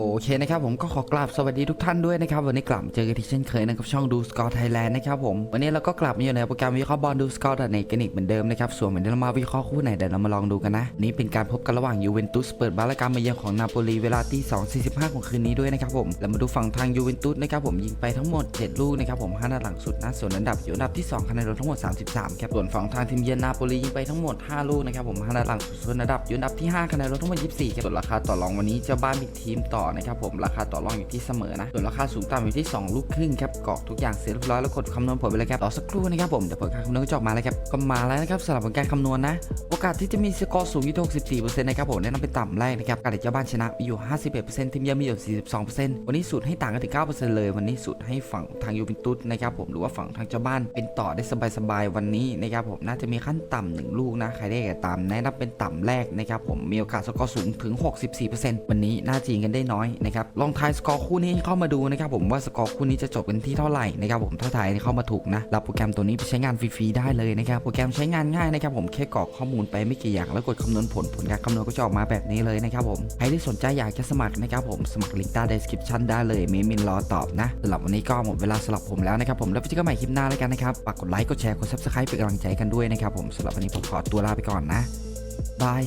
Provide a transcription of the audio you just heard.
โอเคนะครับผมก็ขอกราบสวัสดีทุกท่านด้วยนะครับวันนี้กลับเจอกันที่เช่นเคยนะครับช่องดูสกอร์ไทยแลนด์นะครับผมวันนี้เราก็กลับมาอยู่ในโปรแกรมวิเคราะห์บอลดูสกอร์ในกันอีกเหมือนเดิมนะครับส่วนวันนี้เรามาวิเคราะห์คู่ไหนเดี๋ยวเรามาลองดูกันนะ นี่เป็นการพบกันระหว่างยูเวนตุสเปิดบ้านแลการมาเยือนของนาโปลีเวลาตี2.45 ของคืนนี้ด้วยนะครับผมแล้วมาดูฝั่งทางยูเวนตุสนะครับผมยิงไปทั้งหมด 7 ลูกนะครับผม5นัดหลังสุดนะส่วนอันดับอยู่อันดับที่2คะแนนรวมทั้งหมด 33ครับส่วนฝั่งทางทีมเยือนนาโปลียิงไปทั้งหมด 5 ลูกนะครับผม5นัดหลังสุดส่วนอันดับอยู่อันดับที่5คะแนนรวมทั้งหมด 24ครับส่วนราคาต่อรองวันนี้เจ้าบ้านมีทีมต่ออนะครับผมราคาต่อรองอยู่ที่เสมอนะส่วนราคาสูงต่ำอยู่ที่ 2 ลูกครึ่งครับกรอกทุกอย่างเสร็จเรียบร้อยแล้วกดคำนวณผลไปเลยครับต่อสักครู่นะครับผมเดี๋ยวผลการคำนวณก็จะออกมาแล้วครับก็มาแล้วนะครับสำหรับผลการคำนวณนะ โอกาสที่จะมีสกอร์สูงอยู่ที่64%นะครับผมแนะนำเป็นต่ำแรกนะครับการเจ้าบ้านชนะมีอยู่ 51%ทีมเยือนมีอยู่42%วันนี้สูตรให้ต่างกันถึง9%เลย วันนี้สูตรให้ฝั่งทางยูเวนตุสนะครับผมหรือว่าฝั่งทางเจ้าบ้านเป็นต่อได้สบายๆวันนี้นะครับผมน่าจะมีขั้นต่ำหนึ่งลูกนะใครได้แก่ตามแนะนำเป็นต่ำแรกนะครับผมมีโอกาสสกอร์สูงถึง 64%วันนี้น่าจะยิงกันได้นน้อยนะครับลองทายสกอร์คู่นี้เข้ามาดูนะครับผมว่าสกอร์คู่นี้จะจบกันที่เท่าไหร่นะครับผมถ้าทายเข้ามาถูกนะรับโปรแกรมตัวนี้ไปใช้งานฟรีๆได้เลยนะครับโปรแกรมใช้งานง่ายนะครับผมแค่กรอกข้อมูลไปไม่กี่อย่างแล้วกดคำนวณผลผลการคำนวณก็จะออกมาแบบนี้เลยนะครับผมใครที่สนใจอยากจะสมัครนะครับผมสมัครลิงก์ใต้ description ได้เลยเมมินรอตอบนะสำหรับวันนี้ก็หมดเวลาสำหรับผมแล้วนะครับผมแล้วไปเจอกันใหม่คลิปหน้าแล้วกันนะครับฝากกดไลค์กดแชร์กด subscribe เป็นกำลังใจกันด้วยนะครับผมสำหรับวันนี้ผมขอตัวลาไปก่อนนะบาย